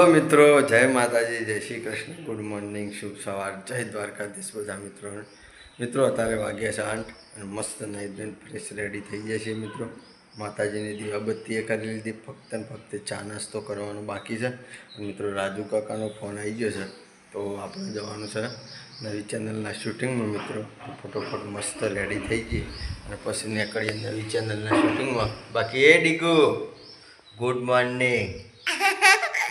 Hello મિત્રો, જય માતાજી, જય શ્રી કૃષ્ણ. ગુડ મોર્નિંગ શુભ સવાર. જય દ્વારકાધીશ બધા મિત્રો. મિત્રો, અત્યારે વાગ્યા છે આઠ અને મસ્ત નાઈ ફ્રેશ રેડી થઈ જાય છે મિત્રો. માતાજીની દીવાબત્તીએ કરી લીધી. ફક્ત ને ફક્ત ચા નાસ્તો કરવાનો બાકી છે. મિત્રો, રાજુ કાકાનો ફોન આવી ગયો છે. તો આપણે જવાનું છે નવી ચેનલના શૂટિંગમાં મિત્રો. ફટોફટ મસ્ત રેડી થઈ ગઈ. અને પછી નીકળીએ નવી ચેનલના શૂટિંગમાં બાકી એ ડીગુ. ગુડ મોર્નિંગ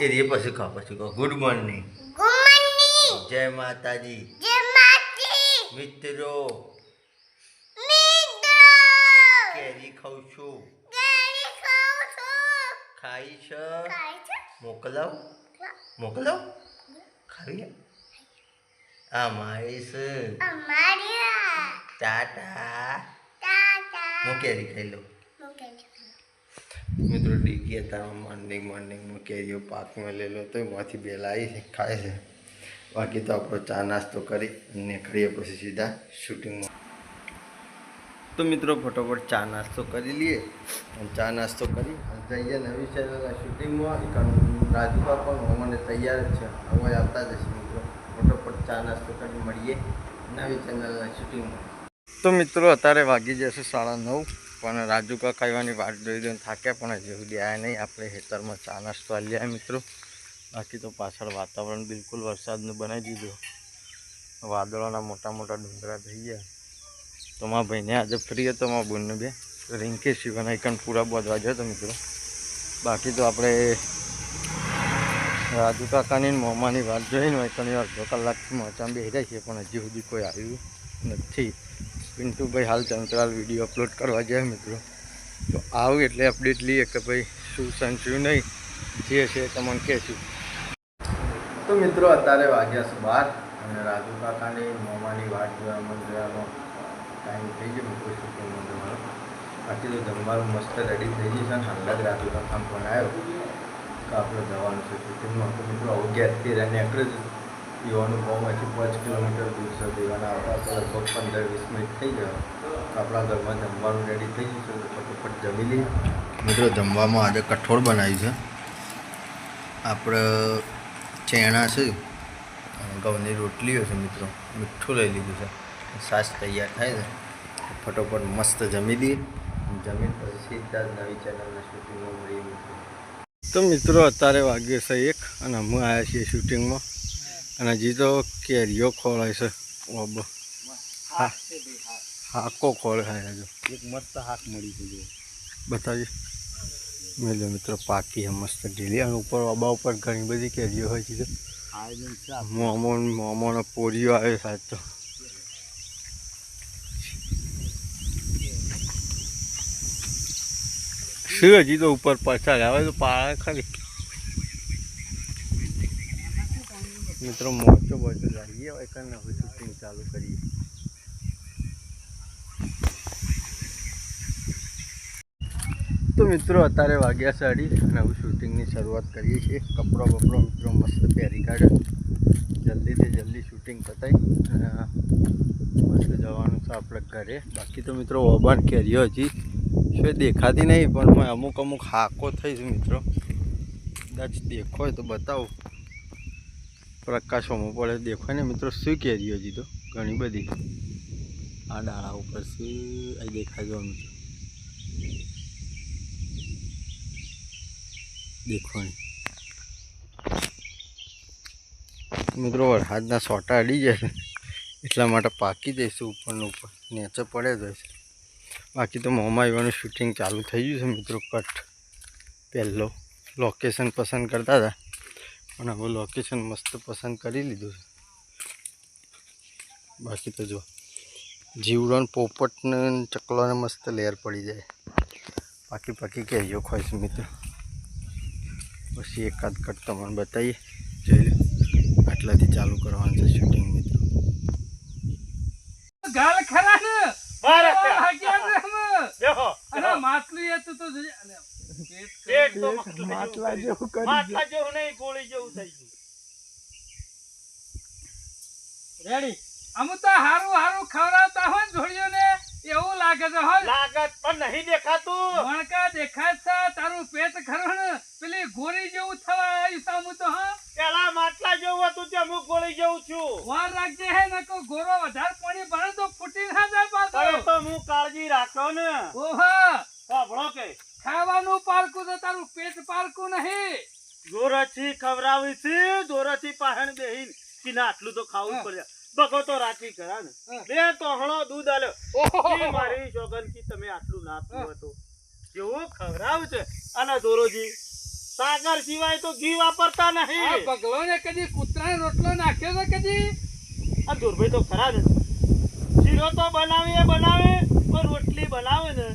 એ રે પછી કહો પછી કહો ગુડ મોર્નિંગ. ગુમની જય માતાજી. જય માતાજી. મિત્રો. મિત્રો. કેરી ખાઉં છું. કેરી ખાઉં છું. ખાઈ છે. ખાઈ છે. મોકલાવ. મોકલાવ. ખાવી આ મારી છે. અમારી ટાટા. ટાટા. હું કેરી ખાઈ લઉં. મિત્રો ડીગી હતા મોર્નિંગ મોર્નિંગમાં કેરીઓ પાકમાં લેલો તો એમાંથી બે લાવી છે, ખાય છે. બાકી તો આપણો ચા નાસ્તો કરી નીકળીએ પછી સીધા શૂટિંગમાં. તો મિત્રો ફટોફટ ચા નાસ્તો કરી લઈએ અને ચા નાસ્તો કરી અને જઈએ નવી ચેનલના શૂટિંગમાં. એક પણ મને તૈયાર જ છે. હવે આવતા જશે મિત્રો. ફટોફટ ચા નાસ્તો કરી મળીએ નવી ચેનલના શૂટિંગમાં. તો મિત્રો અત્યારે વાગી જશે સાડા નવ. પણ રાજુ કાકા એવાની વાત જોઈ જોઈને થાક્યા, પણ હજી સુધી આવ્યા નહીં. આપણે ખેતરમાં ચા નાસ્તો આલ્યા મિત્રો. બાકી તો પાછળ વાતાવરણ બિલકુલ વરસાદનું બનાવી દીધું. વાદળોના મોટા મોટા ડુંગરા થઈ ગયા. તો મારા ભાઈને આજે ફ્રી હતો મારા બોનને બે. રિંકે શિવના એકન પૂરા બોધવા જતો મિત્રો. બાકી તો આપણે રાજુ કાકાની મોમાની વાત જોઈને એકની અડધો કલાકથી મોચામાં બેસી રહ્યા છીએ, પણ હજી સુધી કોઈ આવ્યું નથી. પિન્ટુભાઈ હાલ ચંચરાલ વીડિયો અપલોડ કરવા જાય મિત્રો. તો આવું એટલે અપડેટ લઈએ કે ભાઈ શું શું નહીં. જે છે તમને કહેશું. તો મિત્રો અત્યારે વાગ્યા છે બાર અને રાજુ કાકાની મોમાની વાટ જોવા મંદિરનો ટાઈમ થઈ ગયો. મિત્રો શૂટિંગ જવાનો બાકી તો જમવાનું મસ્ત રેડી થઈ ગઈ છે અને હાલ જ રાજુ કાકા પણ આવ્યો. કે આપણે જવાનું છે શૂટિંગમાં તો મિત્રો આવું ઘેરથી રહીને એકડે જ પીવાનું ગામમાંથી પાંચ કિલોમીટર દૂર છે. દીવાના આવતા તો લગભગ પંદર વીસ મિનિટ થઈ ગયા. આપણા ઘરમાં જમવાનું રેડી થઈ ગયું છે તો ફટોફટ જમી લઈએ. મિત્રો જમવામાં આજે કઠોળ બનાવ્યું છે. આપણે ચેણા છે ઘઉંની રોટલીઓ છે મિત્રો. મીઠું લઈ લીધું છે. સાસ તૈયાર થાય છે. ફટોફટ મસ્ત જમી દઈએ. જમીન પછી સીધા જ નવી ચેનલના શૂટિંગમાં મળીએ મિત્રો. તો મિત્રો અત્યારે વાગ્યો છે એક અને અમે આવ્યા છીએ શૂટિંગમાં અને હજી તો કેરીઓ ખોળાય છે. ઓબ હા. હાકો ખોળે એક મસ્ત હાક મળી ગયો બતાવી મેલો મિત્રો પાકી છે મસ્ત ઢીલી. અને ઉપર અબા ઉપર ઘણી બધી કેરીઓ હોય છે મોમો મોમોનો પોરીઓ આવે સાહેબ તો. શું હજી તો ઉપર પછાડ આવે તો પાળા ખરી મિત્રો મોચો બોચો લાગીએ હોય કરીને હવે શૂટિંગ ચાલુ કરીએ. તો મિત્રો, અત્યારે વાગ્યા સાડી અને હવે શૂટિંગની શરૂઆત કરીએ છીએ. કપડો બપડો, મિત્રો, મસ્ત પહેરી કાઢે. જલ્દીથી જલ્દી શૂટિંગ પતાવી અને મસ્ત જવાનું છે આપણે ઘરે. બાકી તો મિત્રો ઓબાન કેરીઓ હજી શું દેખાતી નહીં, પણ અમુક અમુક હાકો થઈ છે મિત્રો. કદાચ દેખો તો બતાવું. પ્રકાશ હોમો પડે, દેખાય ને મિત્રો, શું કેરીઓ તો? ઘણી બધી. આ ડાળા ઉપર શું અહીં દેખાય જો મિત્રો દેખવાની મિત્રો, વરસાદના સોટા અડી જશે એટલા માટે પાકી જઈશું ઉપરનું ઉપર. નેચર પડે જ છે. બાકી તો મોમાં આવવાનું શૂટિંગ ચાલુ થઈ ગયું છે મિત્રો કટ પહેલો. લોકેશન પસંદ કરતા હતા. પણ હવે લોકેશન મસ્ત પસંદ કરી લીધું છે. બાકી તો જો જીવડોન પોપટને ચકલોને મસ્ત લેર પડી જાય. પાકી પાકી કહેજો ખોઈશ મિત્ર. મિત્રો પછી એકાદ કટ તમને બતાવીએ જોઈ લો આટલાથી ચાલુ કરવાનું છે શૂટિંગ મિત્રો. ગાલ ખરા ને? મારા માટલું એ તો તો જોજે. અલે, પેટ પેટ કરી માટલા જેવું નહીં ગોળી જેવું થઈ ગયું. રેડી. અમુ તો હારું હારું ખવડાવતા હોય ને એવું લાગે છે હો લાગત પણ નહીં દેખાતું. વણકા દેખાય છે તારું પેટ ખરું પેલી ગોળી જેવું થવા આવ્યું સામું તો હા. પેલા માટલા જેવું હતું તે હું ગોળી જેવું છું. વાર રાખજે હે નકો ગોરો વધારે પાણી ભરે તો ફૂટી ના જાય પાછો. તો હું કાળજી રાખો ને. ઓહો. સાંભળો કે ખાવાનું પારકું તો તારું પેટ પારકું નહીં. જોરથી ખવડાવી છે જોરથી પાહણ બેહીન કે ના આટલું તો ખાવું પડે. બગો તો રાતી કરા ને. બે તોહણો દૂધ આલ્યો. ઓહો. મારી સોગન કે તમે આટલું ના પીવો તો. કેવું ખવડાવ છે? અને દોરોજી સાગર સિવાય તો ઘી વાપરતા નહીં. બગલો ને કદી કૂતરાને રોટલો નાખ્યો છે કદી? આ દુર્ભાઈ તો ખરા ને શીરો તો બનાવે બનાવે પણ રોટલી બનાવે ને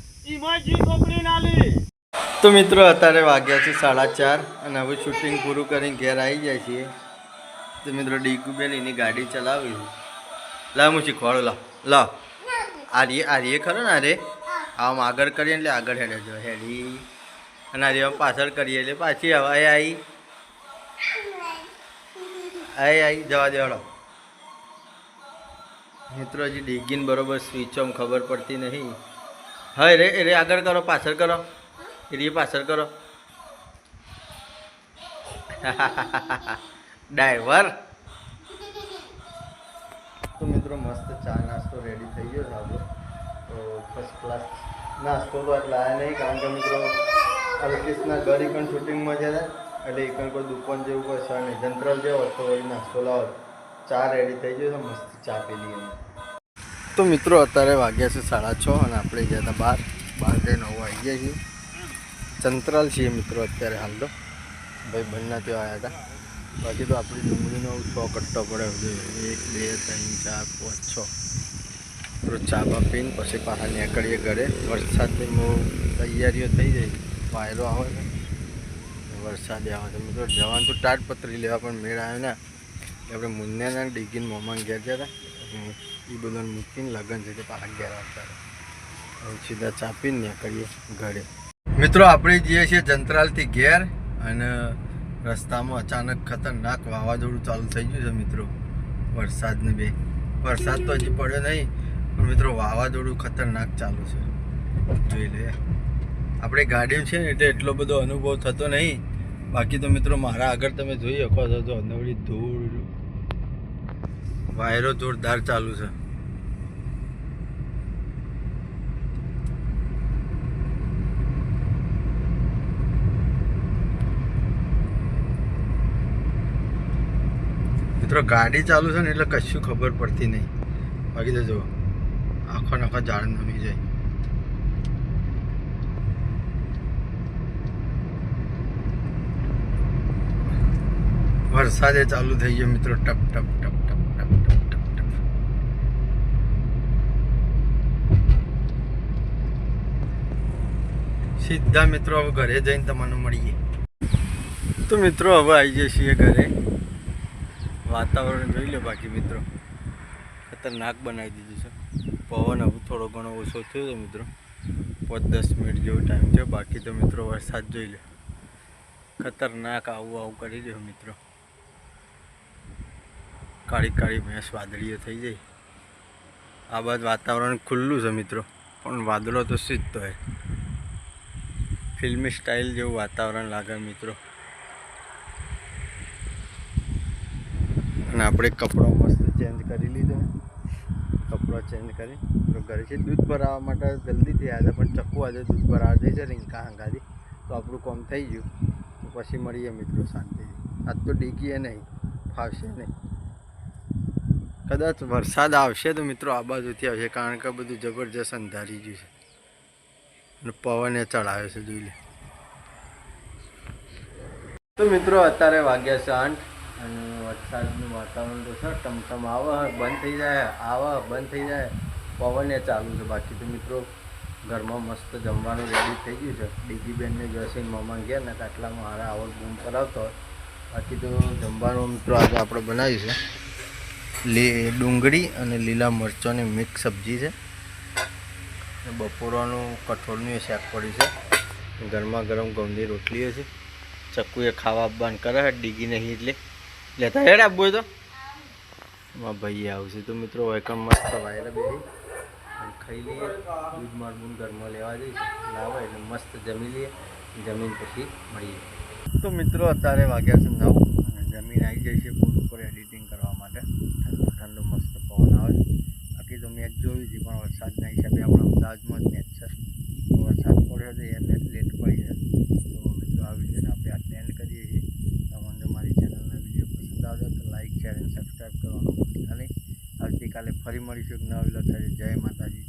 તો મિત્રો, અત્યારે વાગ્યા છે સાડા ચાર અને હવે શૂટિંગ પૂરું કરીને ઘેર આવી જાય છીએ. તો મિત્રો ડીકુબેન એની ગાડી ચલાવી. લા, હું શીખવાડો, લા લા. આર્ય આર્ય ખરો ને અરે આમ આગળ કરીએ એટલે આગળ હેડે જો હેડી. અને આર્ય પાછળ કરીએ એટલે પાછી હવે આઈ. આવી આઈ આવી જવા દેવાડો મિત્રો, હજી ડીગીને બરોબર સ્વિચ ઓમ ખબર પડતી નહીં. હા રે રે, આગળ કરો, પાછળ કરો. એ પાછળ કરો. ડ્રાઈવર. તો મિત્રો, મસ્ત ચા નાસ્તો રેડી થઈ ગયો છે આપણો તો ફર્સ્ટ ક્લાસ નાસ્તો તો એટલે આવ્યા નહીં, કારણ કે મિત્રો અલ્કેશના ઘડી પણ શૂટિંગમાં છે ને, એટલે એકણ કોઈ દુકાન જેવું કોઈ સર નહીં. જંત્રલ જેવો તો એ નાસ્તો લાવો. ચા રેડી થઈ ગયો છે, મસ્ત ચા પી લઈએ. તો મિત્રો અત્યારે વાગ્યા છે સાડા છ અને આપણે ગયા હતા બાર. બાર જઈ નવ આવી ગયા છીએ. ચંત્રાલ છીએ મિત્રો અત્યારે હાલ તો. ભાઈ બંને ત્યાં આવ્યા હતા. બાકી તો આપણી ડુંગળીનો છ કટ્ટો પડે એક, બે, ત્રણ, ચાર, પાંચ, છ. તો ચા બા પીને પછી પાછા નીકળીએ ઘરે. વરસાદની તૈયારીઓ થઈ જાય વાયરો આવે ને વરસાદ આવે તો મિત્રો જવાનું તો ટાટપત્રી લેવા પણ મેળ આવ્યો ને. આપણે મુન્યાના ડીગીને મોમાં ગયા હતા બધાને મૂકીને લગન છે તે પાછા ઘેર આવતા હવે સીધા ચાપીને નીકળીએ ઘરે. મિત્રો, આપણે જઈએ છીએ જંત્રાલથી ઘેર અને રસ્તામાં અચાનક ખતરનાક વાવાઝોડું ચાલુ થઈ ગયું છે મિત્રો. વરસાદને બે. વરસાદ તો હજી પડ્યો નહીં, પણ મિત્રો, વાવાઝોડું ખતરનાક ચાલુ છે. જોઈ લે. આપણે ગાડી છે ને એટલે એટલો બધો અનુભવ થતો નહીં. બાકી તો મિત્રો, મારા આગળ તમે જોઈ શકો છો તો નવડી ધૂળ વાયરો જોરદાર ચાલુ છે. મિત્રો, ગાડી ચાલુ છે ને એટલે કશું ખબર પડતી નહીં. બાકી તો આખો નાખો ઝાડ નમી જાય. વરસાદે ચાલુ થઈ ગયો મિત્રો, ટપ ટપ ટપ ટપ ટપ ટપ સીધા મિત્રો હવે ઘરે જઈને તમને મળીએ. તો મિત્રો હવે આવી જઈએ છીએ ઘરે. વાતાવરણ જોઈ લો બાકી મિત્રો. ખતરનાક બનાવી દીધું છે. પવન હવે થોડો ઘણો ઓછો થયો છે મિત્રો. પાંચ દસ મિનિટ જેવો ટાઈમ છે બાકી તો મિત્રો વરસાદ જોઈ લો. ખતરનાક આવું આવું કરી રહ્યો મિત્રો. કાળી કાળી ભેંસ વાદળીઓ થઈ જાય. આ બાદ વાતાવરણ ખુલ્લું છે મિત્રો. પણ વાદળો તો સીધતો હોય. ફિલ્મી સ્ટાઇલ જેવું વાતાવરણ લાગે મિત્રો. અને આપણે કપડો મસ્ત ચેન્જ કરી લીધો. કપડો ચેન્જ કરી. ઘરે છે, દૂધ ભરાવવા માટે જલ્દીથી આવ્યા પણ ચક્કુ આજે દૂધ ભરાવા જઈ છે રીંકા હંગાથી. તો આપણું કોમ થઈ ગયું. પછી મળીએ મિત્રો શાંતિથી. આજ તો ડીકીએ નહીં, ફાવશે નહીં. કદાચ વરસાદ આવશે તો મિત્રો આ બાજુથી આવશે, કારણ કે બધું જબરજસ્ત અંધારી ગયું છે. પવને ચડાવે છે જોઈ લે તો મિત્રો, અત્યારે વાગ્યા છે આઠ અને વરસાદનું વાતાવરણ તો છે, ટમટમ આવે, બંધ થઈ જાય, આવે, બંધ થઈ જાય, પવને ચાલુ છે. બાકી તો મિત્રો, ઘરમાં મસ્ત જમવાનું રેડી થઈ ગયું છે. ડીગી બેનને જસીને મમ્મા ગયા ને કાટલામાં મારા આવડ બૂમ કરાવતો બાકી તો જમવાનું મિત્રો આજે આપણે બનાવ્યું છે. લી ડુંગળી અને લીલા મરચાંની મિક્સ સબ્જી છે. બપોરનું કઠોળનું શાક પડ્યું છે. ગરમા ગરમ ઘઉંની રોટલીઓ છે. ચક્કુએ ખાવા બંધ કરે ડીગી નહીં એટલે. લેતા હેડ આપવું તો. એમાં ભાઈ આવશે તો મિત્રો વૈકમ મસ્ત વાયર બેસી ખાઈ લઈએ. દૂધ મારબૂન ઘરમાં લેવા જઈશું લાવે એટલે મસ્ત જમી લઈએ. જમીન પછી મળીએ. તો મિત્રો, અત્યારે વાગ્યા છે નવ. જમીન આવી જાય છે બોર્ડ ઉપર એડિટિંગ કરવા માટે. ઠંડો મસ્ત પવન આવે છે. તો મેચ જોઈ હતી પણ વરસાદના હિસાબે આપણા અમદાવાદમાં જ મેચ છે. તો વરસાદ પડ્યો છે, એ મેચ લેટ પડી છે. તો મિત્રો, આ વિડીયોને આપણે આટલે એન્ડ કરીએ છીએ. તમને મારી ચેનલના વીડિયો પસંદ આવતો તો લાઈક શેર અને સબસ્ક્રાઈબ કરવાનું અને આવતીકાલે ફરી મળીશું એક નવા વીડિયો સાથે. જય માતાજી